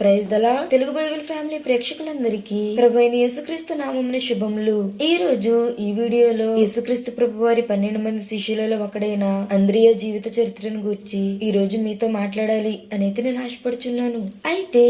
Praise దలా Telugu Bible family ప్రేక్షకులందరికీ ప్రభు యేసుక్రీస్తు నామమున శుభములు. ఈ రోజు ఈ వీడియోలో యేసుక్రీస్తు ప్రభు వారి పన్నెండు మంది శిష్యులలో ఒకడైన అంద్రియ జీవిత చరిత్రను గురించి ఈ రోజు మీతో మాట్లాడాలి అనేది నేను ఆశపడుచున్నాను. అయితే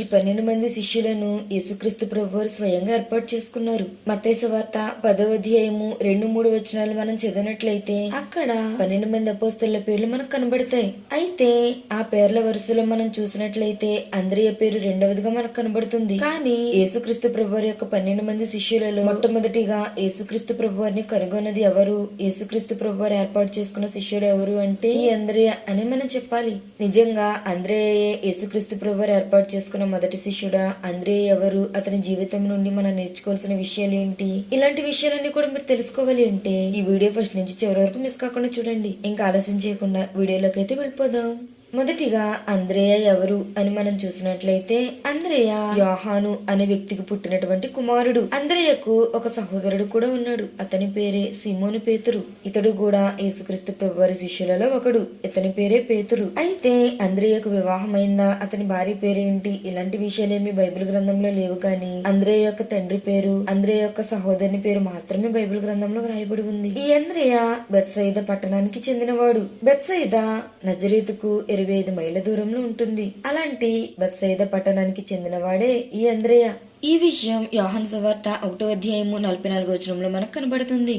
ఈ పన్నెండు మంది శిష్యులను యేసుక్రీస్తు ప్రభు వారు స్వయంగా ఏర్పాటు చేసుకున్నారు. మత్తేసు వార్త పదవ అధ్యాయము రెండు మూడు వచనాలు మనం చదివినట్లయితే అక్కడ పన్నెండు మంది అపోస్తుల పేర్లు మనకు కనబడతాయి. అయితే ఆ పేర్ల వరుసలో మనం చూసినట్లయితే అంద్రియ పేరు రెండవదిగా మనకు కనబడుతుంది. కానీ యేసుక్రీస్తు ప్రభువారి యొక్క పన్నెండు మంది శిష్యులలో మొట్టమొదటిగా యేసుక్రీస్తు ప్రభువారిని కనుగొన్నది ఎవరు? యేసుక్రీస్తు ప్రభువారు ఏర్పాటు చేసుకున్న శిష్యుడు ఎవరు అంటే ఈ అంద్రియ అని మనం చెప్పాలి. నిజంగా అంద్రేయే యేసుక్రీస్తు ప్రభువారు ఏర్పాటు చేసుకున్న మొదటి శిష్యుడా? అంద్రేయ ఎవరు? అతని జీవితం నుండి మనం నేర్చుకోవాల్సిన విషయాలు ఏంటి? ఇలాంటి విషయాలన్నీ కూడా మీరు తెలుసుకోవాలి అంటే ఈ వీడియో ఫస్ట్ నుంచి చివరి వరకు మిస్ కాకుండా చూడండి. ఇంకా ఆలస్యం చేయకుండా వీడియోలోకి అయితే వెళ్ళిపోదాం. మొదటిగా అంద్రేయ ఎవరు అని మనం చూసినట్లయితే అంద్రేయ యోహాను అనే వ్యక్తికి పుట్టినటువంటి కుమారుడు. అంద్రేయకు ఒక సహోదరుడు కూడా ఉన్నాడు. అతని పేరే సిమోను పేతురు. ఇతడు కూడా యేసుక్రీస్తు ప్రభువారి శిష్యులలో ఒకడు. ఇతని పేరే పేతురు. అయితే అంద్రేయకు వివాహమైందా? అతని భార్య పేరేంటి ఇలాంటి విషయాలేమి బైబిల్ గ్రంథంలో లేవు కానీ అంద్రేయ యొక్క తండ్రి పేరు అంద్రేయ యొక్క సహోదరుని పేరు మాత్రమే బైబిల్ గ్రంథంలో వ్రాయబడి ఉంది. ఈ అంద్రేయ బెత్సైద పట్టణానికి చెందినవాడు. బెత్సైద నజరీతుకు ఇరవై ఐదు మైళ్ళ దూరంలో ఉంటుంది. అలాంటి బత్సైద పట్టణానికి చెందినవాడే ఈ అంద్రయ్య ఈ విషయం యోహన్ సవార్త ఒకటో అధ్యాయము నలభై నాలుగో వచనంలో మనకు కనబడుతుంది.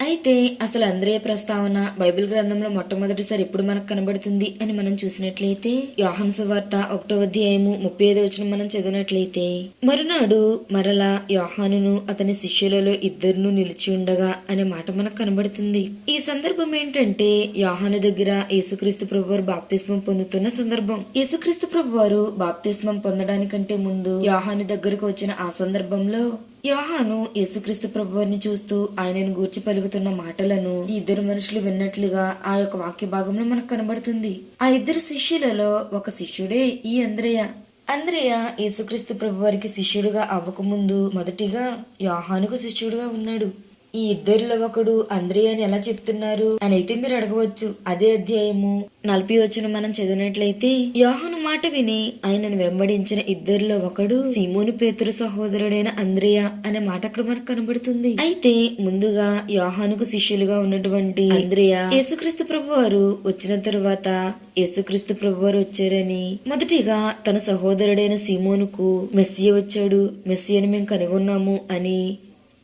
అయితే అసలు అంద్రేయ ప్రస్తావన బైబిల్ గ్రంథంలో మొట్టమొదటిసారి ఎప్పుడు మనకు కనబడుతుంది అని మనం చూసినట్లయితే యోహన్ సువార్త ఒకటో అధ్యాయము ముప్పై ఐదు వచ్చిన మనం చదివినట్లయితే మరునాడు మరలా యోహానును అతని శిష్యులలో ఇద్దరును నిలిచి ఉండగా అనే మాట మనకు కనబడుతుంది. ఈ సందర్భం ఏంటంటే యోహాను దగ్గర యేసుక్రీస్తు ప్రభు వారు బాప్తిస్మం పొందుతున్న సందర్భం. యేసుక్రీస్తు ప్రభు వారు బాప్తిస్మం పొందడానికంటే ముందు యోహాను దగ్గరకు వచ్చిన ఆ సందర్భంలో యోహాను యేసుక్రీస్తు ప్రభువారిని చూస్తూ ఆయనను గూర్చి పలుకుతున్న మాటలను ఇద్దరు మనుషులు విన్నట్లుగా ఆ యొక్క వాక్య భాగంలో మనకు కనబడుతుంది. ఆ ఇద్దరు శిష్యులలో ఒక శిష్యుడే ఈ అంద్రయ్య అంద్రయ్య యేసుక్రీస్తు ప్రభువారికి శిష్యుడుగా అవ్వకముందు మొదటిగా యోహానుకు శిష్యుడుగా ఉన్నాడు. ఈ ఇద్దరిలో ఒకడు అంద్రే అని ఎలా చెప్తున్నారు అని అయితే మీరు అడగవచ్చు. అదే అధ్యాయము. నలభై వచ్చిన మనం చదివినట్లయితే యోహను మాట విని ఆయనను వెంబడించిన ఇద్దరిలో ఒకడు సీమోని పేతురు సహోదరుడైన అంద్రియ అనే మాట అక్కడ మనకు కనబడుతుంది. అయితే ముందుగా యోహానుకు శిష్యులుగా ఉన్నటువంటి అంద్రియ యేసుక్రీస్తు ప్రభు వారు వచ్చిన తరువాత యేసుక్రీస్తు ప్రభు వారు వచ్చారని మొదటిగా తన సహోదరుడైన సీమోనుకు మెస్సియ వచ్చాడు. మెస్సియని మేము కనుగొన్నాము అని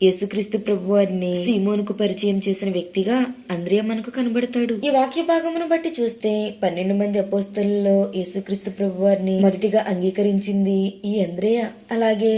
యేసుక్రీస్తు ప్రభు వారిని సీమోనుకు పరిచయం చేసిన వ్యక్తిగా అంద్రియ మనకు కనబడతాడు. ఈ వాక్య భాగమును బట్టి చూస్తే పన్నెండు మంది అపోస్తలలో యేసుక్రీస్తు ప్రభు వారిని మొదటిగా అంగీకరించింది ఈ అంద్రేయ. అలాగే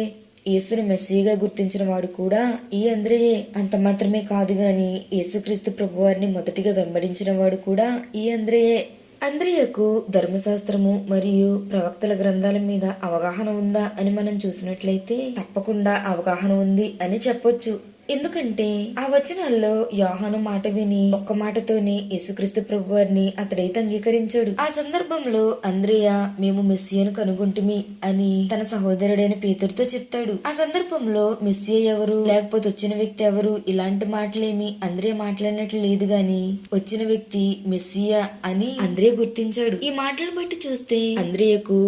యేసును మెస్సీగా గుర్తించిన వాడు కూడా ఈ అంద్రయే. అంత మాత్రమే కాదు గాని యేసుక్రీస్తు ప్రభువారిని మొదటిగా వెంబడించిన వాడు కూడా ఈ అంద్రయే. అంద్రియకు ధర్మశాస్త్రము మరియు ప్రవక్తల గ్రంథాల మీద అవగాహన ఉందా అని మనం చూసినట్లయితే తప్పకుండా అవగాహన ఉంది అని చెప్పొచ్చు. ఎందుకంటే ఆ వచనాల్లో యోహాను మాట విని ఒక్క మాటతోనే యేసుక్రీస్తు ప్రభు వారిని అతడైతే అంగీకరించాడు. ఆ సందర్భంలో అంద్రియ మేము మెస్సియను కనుగొంటిమి అని తన సహోదరుడైన పీతరుతో చెప్తాడు. ఆ సందర్భంలో మెస్సియ ఎవరు లేకపోతే వచ్చిన వ్యక్తి ఎవరు ఇలాంటి మాటలేమి అంద్రియ మాట్లాడినట్లు లేదు గాని వచ్చిన వ్యక్తి మెస్సియా అని అంద్రియ గుర్తించాడు. ఈ మాటలను బట్టి చూస్తే అంద్రియకు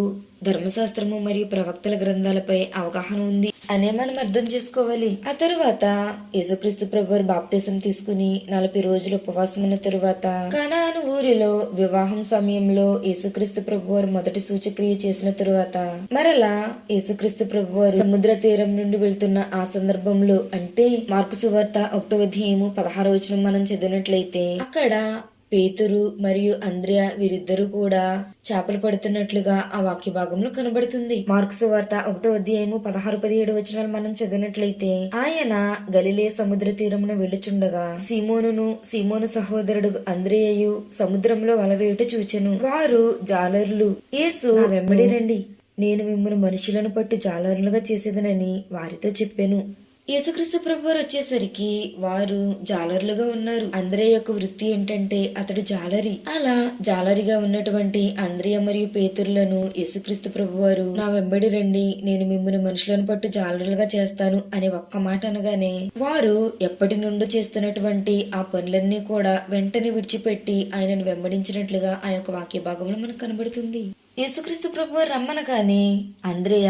ధర్మశాస్త్రము మరియు ప్రవక్తల గ్రంథాలపై అవగాహన ఉంది అనే మనం అర్థం చేసుకోవాలి. ఆ తరువాత యేసుక్రీస్తు ప్రభు బాప్తిసం తీసుకుని నలభై రోజులు ఉపవాసం ఉన్న తరువాత కనాను ఊరిలో వివాహం సమయంలో యేసుక్రీస్తు ప్రభు వారు మొదటి సూచక్రియ చేసిన తరువాత మరలా యేసుక్రీస్తు ప్రభు వారు సముద్ర తీరం నుండి వెళ్తున్న ఆ సందర్భంలో అంటే మార్కు సువార్త ఒకటో అధ్యాయము పదహారో వచనం మనం చదివినట్లయితే అక్కడ పేతురు మరియు అంద్రియా వీరిద్దరూ కూడా చేపలు పడుతున్నట్లుగా ఆ వాక్య భాగంలో కనబడుతుంది. మార్క్స్ వార్త ఒకటో అధ్యాయము పదహారు పదిహేడు వచనాలు మనం చదివినట్లయితే ఆయన గలిలే సముద్ర తీరమున వెళ్ళుచుండగా సీమోనును సీమోను సహోదరుడు అంద్రియయు సముద్రంలో వలవేయుట చూచెను. వారు జాలర్లు. యేసు వెంబడి రండి. నేను మిమ్మల్ని మనుషులను పట్టు జాలరులుగా చేసేదనని వారితో చెప్పాను. యేసుక్రీస్తు ప్రభువారు వచ్చేసరికి వారు జాలర్లుగా ఉన్నారు. అంద్రయ యొక్క వృత్తి ఏంటంటే అతడు జాలరి. అలా జాలరిగా ఉన్నటువంటి అంద్రియ మరియు పేతురులను యేసుక్రీస్తు ప్రభు వారు నా వెంబడి రండి నేను మిమ్మల్ని మనుషులను పట్టు జాలరులుగా చేస్తాను అనే ఒక్క మాట అనగానే వారు ఎప్పటి నుండో చేస్తున్నటువంటి ఆ పనులన్నీ కూడా వెంటనే విడిచిపెట్టి ఆయనను వెంబడించినట్లుగా ఆ యొక్క వాక్య భాగంలో మనకు కనబడుతుంది. యేసుక్రీస్తు ప్రభు రమ్మనగానే అంద్రేయ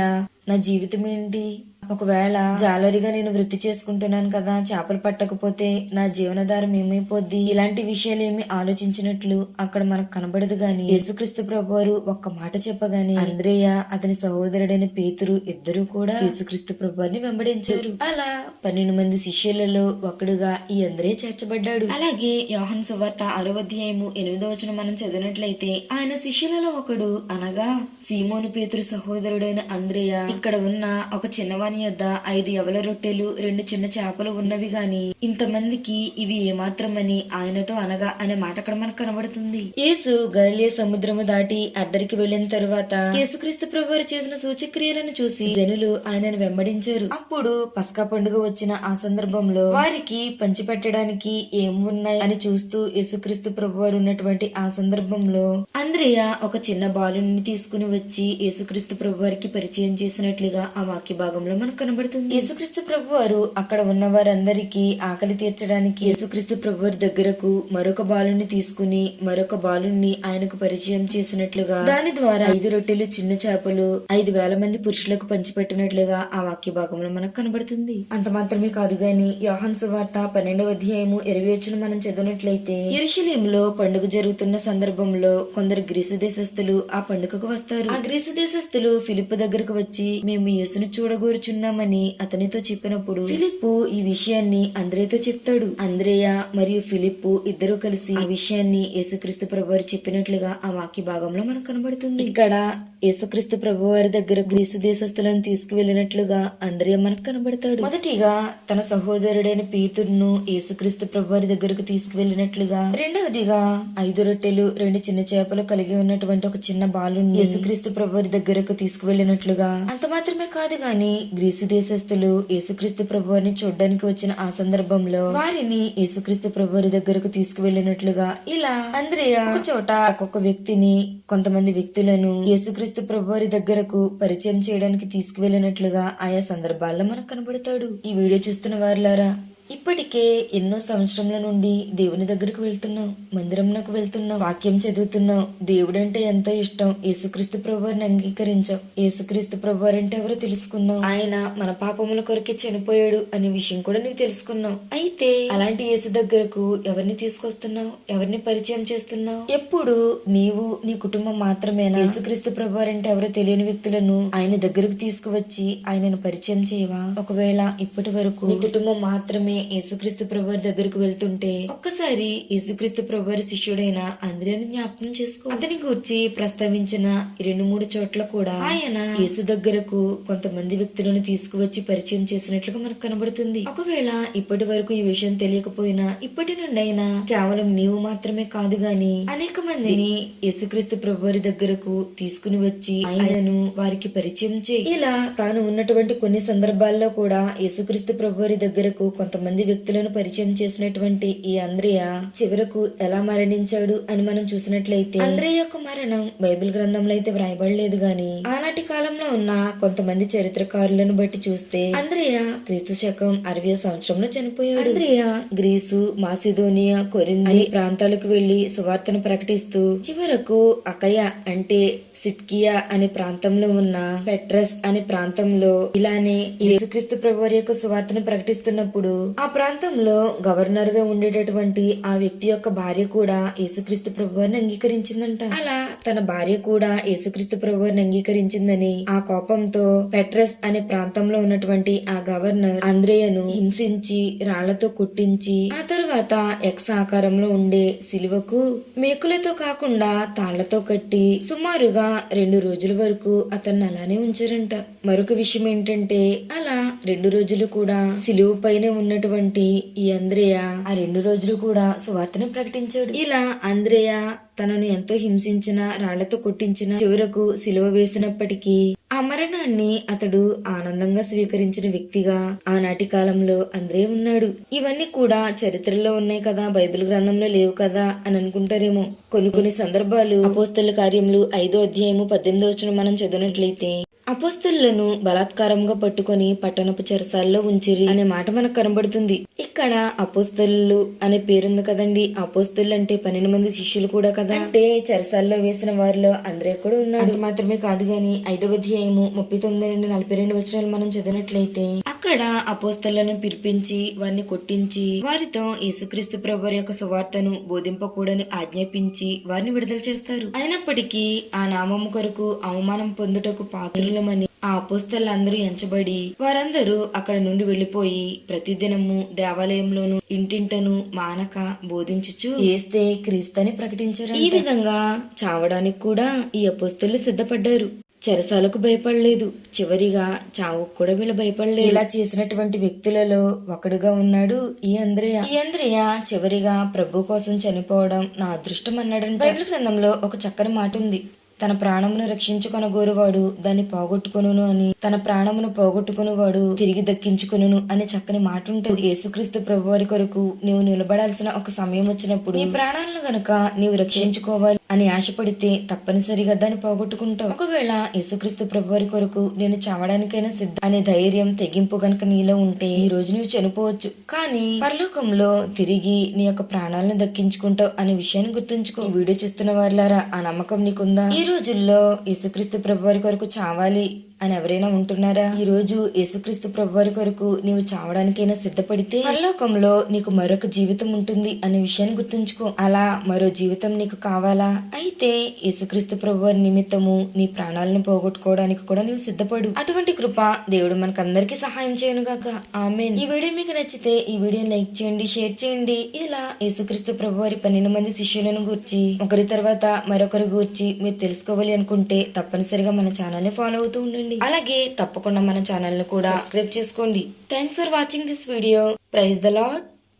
నా జీవితం ఏంటి? ఒకవేళ జాలరిగా నేను వృత్తి చేసుకుంటున్నాను కదా చేపలు పట్టకపోతే నా జీవనాధారం ఏమైపోద్ది? ఇలాంటి విషయాలు ఏమి ఆలోచించినట్లు అక్కడ మనకు కనబడదు గాని యేసుక్రీస్తు ప్రభు వారు ఒక్క మాట చెప్పగానే అంద్రేయ అతని సహోదరుడైన పేతురు ఇద్దరు కూడా యేసుక్రీస్తు ప్రభు వారిని వెంబడించారు. అలా పన్నెండు మంది శిష్యులలో ఒకడుగా ఈ అంద్రే చేర్చబడ్డాడు. అలాగే యోహన్ సువార్త ఆరో అధ్యాయము ఎనిమిదో వచనం మనం చదివినట్లయితే ఆయన శిష్యులలో ఒకడు అనగా సీమోను పేతురు సహోదరుడైన అంద్రేయ ఇక్కడ ఉన్న ఒక చిన్నవాని యొద్ద ఐదు ఎవల రొట్టెలు రెండు చిన్న చేపలు ఉన్నవి గాని ఇంతమందికి ఇవి ఏమాత్రమని ఆయనతో అనగా అనే మాట అక్కడ మనకు కనబడుతుంది. యేసు గలిలే సముద్రము దాటి అద్దరికి వెళ్ళిన తరువాత యేసుక్రీస్తు ప్రభు వారు చేసిన సూచక్రియలను చూసి జనులు ఆయనను వెంబడించారు. అప్పుడు పస్కా పండుగ వచ్చిన ఆ సందర్భంలో వారికి పంచిపెట్టడానికి ఏం ఉన్నాయి అని చూస్తూ యేసుక్రీస్తు ప్రభు వారు ఉన్నటువంటి ఆ సందర్భంలో అంద్రియ ఒక చిన్న బాలుని తీసుకుని వచ్చి యేసుక్రీస్తు ప్రభు వారికి పరిచయం చేసినట్లుగా ఆ వాక్య భాగంలో మనకు కనబడుతుంది. యేసుక్రీస్తు ప్రభు వారు అక్కడ ఉన్న వారందరికీ ఆకలి తీర్చడానికి యేసుక్రీస్తు ప్రభు వారి దగ్గరకు మరొక బాలుని తీసుకుని మరొక బాలుని ఆయనకు పరిచయం చేసినట్లుగా దాని ద్వారా ఐదు రొట్టెలు చిన్న చేపలు ఐదు వేల మంది పురుషులకు పంచిపెట్టినట్లుగా ఆ వాక్య భాగంలో మనకు కనబడుతుంది. అంత మాత్రమే కాదు గాని యోహన్ సువార్త పన్నెండవ అధ్యాయము ఇరవై వచ్చిన మనం చదివినట్లయితే ఎరుషలేంలో పండుగ జరుగుతున్న సందర్భంలో కొందరు గ్రీసు దేశస్థులు ఆ పండుగకు వస్తారు. ఆ గ్రీసు దేశస్థులు ఫిలిప్ దగ్గరకు వచ్చి మేము యేసును చూడగోరుచున్నామని అతనితో చెప్పినప్పుడు ఫిలిప్పు ఈ విషయాన్ని అంద్రేతో చెప్తాడు. అంద్రేయ మరియు ఫిలిప్పు ఇద్దరు కలిసి ఈ విషయాన్ని యేసుక్రీస్తు ప్రభు వారు చెప్పినట్లుగా ఆ వాక్య భాగంలో మనకు కనబడుతుంది. ఇక్కడ యేసుక్రీస్తు ప్రభు వారి దగ్గర గ్రీసు దేశస్థులను తీసుకువెళ్ళినట్లుగా అంద్రియ మనకు కనబడతాడు. మొదటిగా తన సహోదరుడైన పీతుర్ను యేసుక్రీస్తు ప్రభు వారి దగ్గరకు తీసుకువెళ్ళినట్లుగా రెండవదిగా ఐదు రొట్టెలు రెండు చిన్న చేపలు కలిగి ఉన్నటువంటి ఒక చిన్న బాలుని యేసుక్రీస్తు ప్రభు వారి దగ్గరకు తీసుకువెళ్ళినట్లుగా. అంత మాత్రమే కాదు గాని గ్రీసు దేశస్థులు యేసుక్రీస్తు ప్రభు అని చూడడానికి వచ్చిన ఆ సందర్భంలో వారిని యేసుక్రీస్తు ప్రభు వారి దగ్గరకు తీసుకువెళ్ళినట్లుగా ఇలా అంద్రియ ఒక చోట ఒక్కొక్క వ్యక్తిని కొంతమంది వ్యక్తులను యేసుక్రీస్తు ప్రభు వారి దగ్గరకు పరిచయం చేయడానికి తీసుకువెళ్ళినట్లుగా ఆయా సందర్భాల్లో మనకు కనబడతాడు. ఈ వీడియో చూస్తున్న వారిలారా ఇప్పటికే ఎన్నో సంవత్సరముల నుండి దేవుని దగ్గరకు వెళ్తున్నావు మందిరంలోకి వెళ్తున్నావు వాక్యం చదువుతున్నావు దేవుడు అంటే ఎంతో ఇష్టం. యేసుక్రీస్తు ప్రభువారిని అంగీకరించావు యేసుక్రీస్తు ప్రభువారు అంటే ఎవరో తెలుసుకున్నావు ఆయన మన పాపముల కొరకే చనిపోయాడు అనే విషయం కూడా నువ్వు తెలుసుకున్నావు. అయితే అలాంటి యేసు దగ్గరకు ఎవరిని తీసుకొస్తున్నావు? ఎవరిని పరిచయం చేస్తున్నావు? ఎప్పుడు నీవు నీ కుటుంబం మాత్రమేనా? యేసుక్రీస్తు ప్రభువారు అంటే ఎవరో తెలియని వ్యక్తులను ఆయన దగ్గరకు తీసుకువచ్చి ఆయనను పరిచయం చేయవా? ఒకవేళ ఇప్పటి వరకు నీ కుటుంబం మాత్రమే యేసుక్రీస్తు ప్రభువారి దగ్గరకు వెళ్తుంటే ఒక్కసారి యేసుక్రీస్తు ప్రభువారి శిష్యుడైన అందరిని జ్ఞాపకం చేసుకో. అతని గురించి ప్రస్తావించిన రెండు మూడు చోట్ల కూడా ఆయన యేసు దగ్గరకు కొంతమంది వ్యక్తులను తీసుకువచ్చి పరిచయం చేసినట్లుగా మనకు కనబడుతుంది. ఒకవేళ ఇప్పటి వరకు ఈ విషయం తెలియకపోయినా ఇప్పటి నుండి అయినా కేవలం నీవు మాత్రమే కాదు గాని అనేక మందిని యేసుక్రీస్తు ప్రభువారి దగ్గరకు తీసుకుని వచ్చి ఆయనను వారికి పరిచయం చేయి. ఇలా తాను ఉన్నటువంటి కొన్ని సందర్భాల్లో కూడా యేసుక్రీస్తు ప్రభువారి దగ్గరకు కొంతమంది మంది వ్యక్తులను పరిచయం చేసినటువంటి ఈ అంద్రియ చివరకు ఎలా మరణించాడు అని మనం చూసినట్లయితే అంద్రియ యొక్క మరణం బైబిల్ గ్రంథంలో అయితే వ్రాయబడలేదు గాని ఆనాటి కాలంలో ఉన్న కొంతమంది చరిత్రకారులను బట్టి చూస్తే అంద్రియ క్రీస్తు శకం అరవై సంవత్సరంలో చనిపోయాడు. అంద్రియ గ్రీసు మాసిదోనియా కొరింది ప్రాంతాలకు వెళ్ళి సువార్తను ప్రకటిస్తూ చివరకు అకయ అంటే సిట్కియా అనే ప్రాంతంలో ఉన్న పెట్రస్ అనే ప్రాంతంలో ఇలానే యేసుక్రీస్తు ప్రభు యొక్క సువార్తను ప్రకటిస్తున్నప్పుడు ఆ ప్రాంతంలో గవర్నర్గా ఉండేటటువంటి ఆ వ్యక్తి యొక్క భార్య కూడా యేసుక్రీస్తు ప్రభువారిని అంగీకరించిందంట. అలా తన భార్య కూడా యేసుక్రీస్తు ప్రభువారిని అంగీకరించిందని ఆ కోపంతో పెట్రస్ అనే ప్రాంతంలో ఉన్నటువంటి ఆ గవర్నర్ అంద్రేయను హింసించి రాళ్ళతో కుట్టించి ఆ తరువాత ఎక్స్ ఆకారంలో ఉండే సిలువకు మేకులతో కాకుండా తాళ్ళతో కట్టి సుమారుగా రెండు రోజుల వరకు అతన్ని అలానే ఉంచారంట. మరొక విషయం ఏంటంటే అలా రెండు రోజులు కూడా సిలువు పైన ఉన్నటువంటి ఈ అంద్రేయ ఆ రెండు రోజులు కూడా సువార్తను ప్రకటించాడు. ఇలా అంద్రేయ తనను ఎంతో హింసించిన రాళ్ళతో కొట్టించిన చివరకు సిలువ వేసినప్పటికీ ఆ మరణాన్ని అతడు ఆనందంగా స్వీకరించిన వ్యక్తిగా ఆనాటి కాలంలో అంద్రే ఉన్నాడు. ఇవన్నీ కూడా చరిత్రలో ఉన్నాయి కదా బైబిల్ గ్రంథంలో లేవు కదా అని అనుకుంటారేమో. కొన్ని కొన్ని సందర్భాలు అపోస్తల కార్యములు ఐదో అధ్యాయము పద్దెనిమిదో వచ్చిన మనం చదివినట్లయితే అపోస్తులను బలాత్కారంగా పట్టుకొని పట్టణపు చెరసాల్లో ఉంచిరి అనే మాట మనకు కనబడుతుంది. ఇక్కడ అపోస్తులు అనే పేరుంది కదండి. అపోస్తులు అంటే పన్నెండు మంది శిష్యులు కూడా కదా. అంటే చెరసాల్లో వేసిన వారిలో అందరే కూడా ఉన్నాడు మాత్రమే కాదు గాని ఐదవ అధ్యాయము ముప్పై తొమ్మిది నుండి నలభై రెండు వచనాలు మనం చదివినట్లయితే అక్కడ అపోస్తలను పిలిపించి వారిని కొట్టించి వారితో యేసుక్రీస్తు ప్రభు యొక్క సువార్తను బోధింపకూడని ఆజ్ఞాపించి వారిని విడుదల చేస్తారు. అయినప్పటికీ ఆ నామము కొరకు అవమానం పొందుటకు పాత్రులమని ఆ అపోస్తలందరూ ఎంచబడి వారందరూ అక్కడ నుండి వెళ్ళిపోయి ప్రతిదినము దేవాలయంలోను ఇంటింటను మానక బోధించుచు ఏస్తే క్రీస్తని ప్రకటించారు ఈ విధంగా చావడానికి కూడా ఈ అపోస్తలు సిద్ధపడ్డారు. చెరసాలకు భయపడలేదు. చివరిగా చావుకు కూడా వీళ్ళు భయపడలేదు. ఇలా చేసినటువంటి వ్యక్తులలో ఒకడుగా ఉన్నాడు ఈ అంద్రియ. ఈ అంద్రియ చివరిగా ప్రభు కోసం చనిపోవడం నా అదృష్టం అన్నాడు బైబిల్ గ్రంథంలో ఒక చక్కని మాట ఉంది. తన ప్రాణమును రక్షించుకొనగోరువాడు దాన్ని పోగొట్టుకొనును అని తన ప్రాణమును పోగొట్టుకునేవాడు తిరిగి దక్కించుకును అనే చక్కని మాట ఉంటుంది యేసుక్రీస్తు ప్రభు వారి కొరకు నీవు నిలబడాల్సిన ఒక సమయం వచ్చినప్పుడు నీ ప్రాణాలను గనుక నీవు రక్షించుకోవాలి అని ఆశపడితే తప్పనిసరిగా దాన్ని పోగొట్టుకుంటావు. ఒకవేళ యేసుక్రీస్తు ప్రభు వారి కొరకు నేను చావడానికైనా సిద్ధం అనే ధైర్యం తెగింపు గనక నీలో ఉంటే ఈ రోజు నువ్వు చనిపోవచ్చు. కానీ పరలోకంలో తిరిగి నీ యొక్క ప్రాణాలను దక్కించుకుంటావు అనే విషయాన్ని గుర్తుంచుకో. వీడియో చూస్తున్న వారిలారా ఆ నమ్మకం నీకుందా? ఈ రోజుల్లో యేసుక్రీస్తు ప్రభు వారి కొరకు చావాలి. అని ఎవరైనా ఉంటున్నారా? ఈ రోజు యేసుక్రీస్తు ప్రభు వారి కొరకు నీవు చావడానికైనా సిద్ధపడితే పరలోకంలో నీకు మరొక జీవితం ఉంటుంది అనే విషయాన్ని గుర్తుంచుకో. అలా మరో జీవితం నీకు కావాలా? అయితే యేసుక్రీస్తు ప్రభు వారి నిమిత్తము నీ ప్రాణాలను పోగొట్టుకోవడానికి కూడా నీవు సిద్ధపడు. అటువంటి కృప దేవుడు మనకందరికీ సహాయం చేయను గాక. ఆమె ఈ వీడియో మీకు నచ్చితే ఈ వీడియో లైక్ చేయండి షేర్ చేయండి. ఇలా యేసుక్రీస్తు ప్రభు వారి పన్నెండు మంది శిష్యులను గూర్చి ఒకరి తర్వాత మరొకరి గూర్చి మీరు తెలుసుకోవాలి అనుకుంటే తప్పనిసరిగా మన ఛానల్ ఫాలో అవుతూ ఉండండి. అలాగే తప్పకుండా మన ఛానల్ను కూడా సబ్స్క్రైబ్ చేసుకోండి. Thanks for watching this video praise the Lord